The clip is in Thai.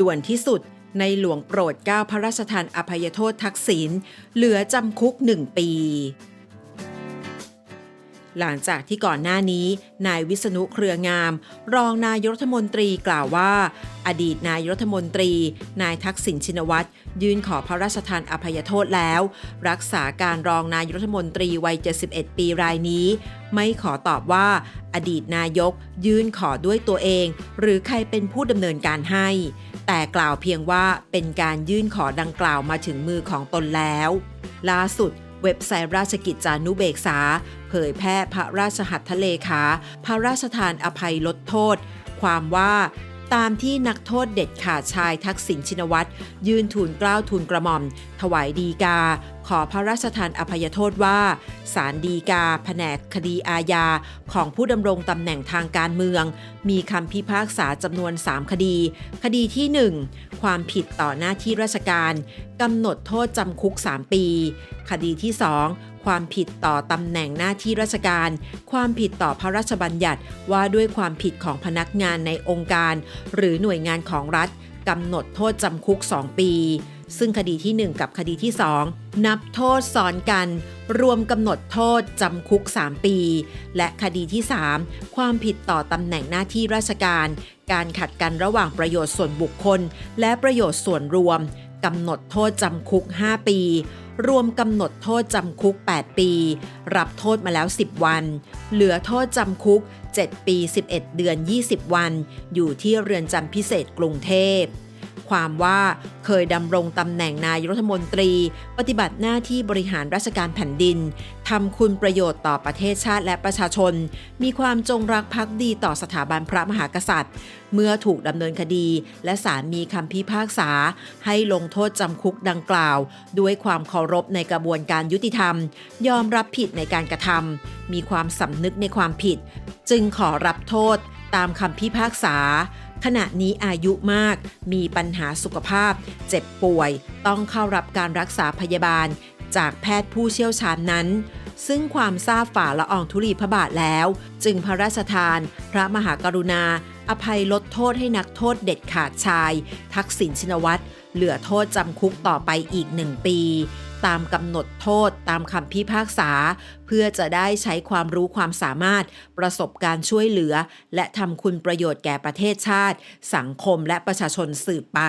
ด่วนที่สุดในหลวงโปรดเกล้าพระราชทานอภัยโทษทักษิณเหลือจำคุกหนึ่งปี หลังจากที่ก่อนหน้านี้ นายวิษณุเครืองาม รองนายรัฐมนตรีกล่าวว่า อดีตนายรัฐมนตรี นายทักษิณชินวัตรยื่นขอพระราชทานอภัยโทษแล้ว รักษาการรองนายรัฐมนตรีวัย 71 ปีรายนี้ ไม่ขอตอบว่า อดีตนายกยื่นขอด้วยตัวเอง หรือใครเป็นผู้ดำเนินการให้ แต่กล่าวเพียงว่าเป็นการยื่นขอดังกล่าวมาถึงมือของตนแล้ว ล่าสุด เว็บไซต์ราชกิจจานุเบกษา เผยแพร่พระราชหัตถเลขา พระราชทานอภัยลดโทษ ความว่าตามที่นักโทษเด็ดขาดชายทักษิณชินวัตร ยื่นทูลเกล้าทูลกระหม่อม ถวายดีกา ขอพระราชทานอภัยโทษว่าศาลดีกา แผนกคดีอาญาของผู้ดำรงตำแหน่งทางการเมือง มีคำพิพากษาจำนวน 3 คดี คดีที่ 1 ความผิดต่อหน้าที่ราชการกำหนดโทษจำคุก 3 ปี คดีที่ 2 ความผิดต่อตำแหน่งหน้าที่ราชการ ความผิดต่อพระราชบัญญัติว่าด้วยความผิดของพนักงานในองค์การ หรือหน่วยงานของรัฐกำหนดโทษจำคุก 2 ปี ซึ่งคดีที่ 1 กับคดีที่ 2 นับโทษซ้อนกัน รวมกำหนดโทษจำคุก 3 ปี และคดีที่ 3 ความผิดต่อตำแหน่งหน้าที่ราชการ การขัดกันระหว่างประโยชน์ส่วนบุคคล และประโยชน์ส่วนรวมกำหนดโทษจำคุก 5 ปี รวมกำหนดโทษจำคุก 8 ปี รับโทษมาแล้ว 10 วัน เหลือโทษจำคุก 7 ปี 11 เดือน 20 วัน อยู่ที่เรือนจำพิเศษกรุงเทพ ความว่าเคยดำรงตำแหน่งนายรัฐมนตรี ปฏิบัติหน้าที่บริหารราชการแผ่นดินทำคุณประโยชน์ต่อประเทศชาติและประชาชน มีความจงรักภักดีต่อสถาบันพระมหากษัตริย์ เมื่อถูกดำเนินคดี และศาลมีคำพิพากษา ให้ลงโทษจำคุกดังกล่าว ด้วยความเคารพในกระบวนการยุติธรรม ยอมรับผิดในการกระทำมีความสำนึกในความผิด จึงขอรับโทษตามคำพิพากษา ขณะนี้อายุมาก มีปัญหาสุขภาพ เจ็บป่วย ต้องเข้ารับการรักษาพยาบาล จากแพทย์ผู้เชี่ยวชาญนั้น ซึ่งความทราบฝ่าละอองธุลีพระบาทแล้ว จึงพระราชทาน พระมหากรุณา อภัยลดโทษให้นักโทษเด็ดขาดชาย ทักษิณชินวัตร เหลือโทษจำคุกต่อไปอีกหนึ่งปี ตามกำหนดโทษตามคำพิพากษา เพื่อจะได้ใช้ความรู้ความสามารถ ประสบการณ์ช่วยเหลือ และทำคุณประโยชน์แก่ประเทศชาติ สังคมและประชาชนสืบไป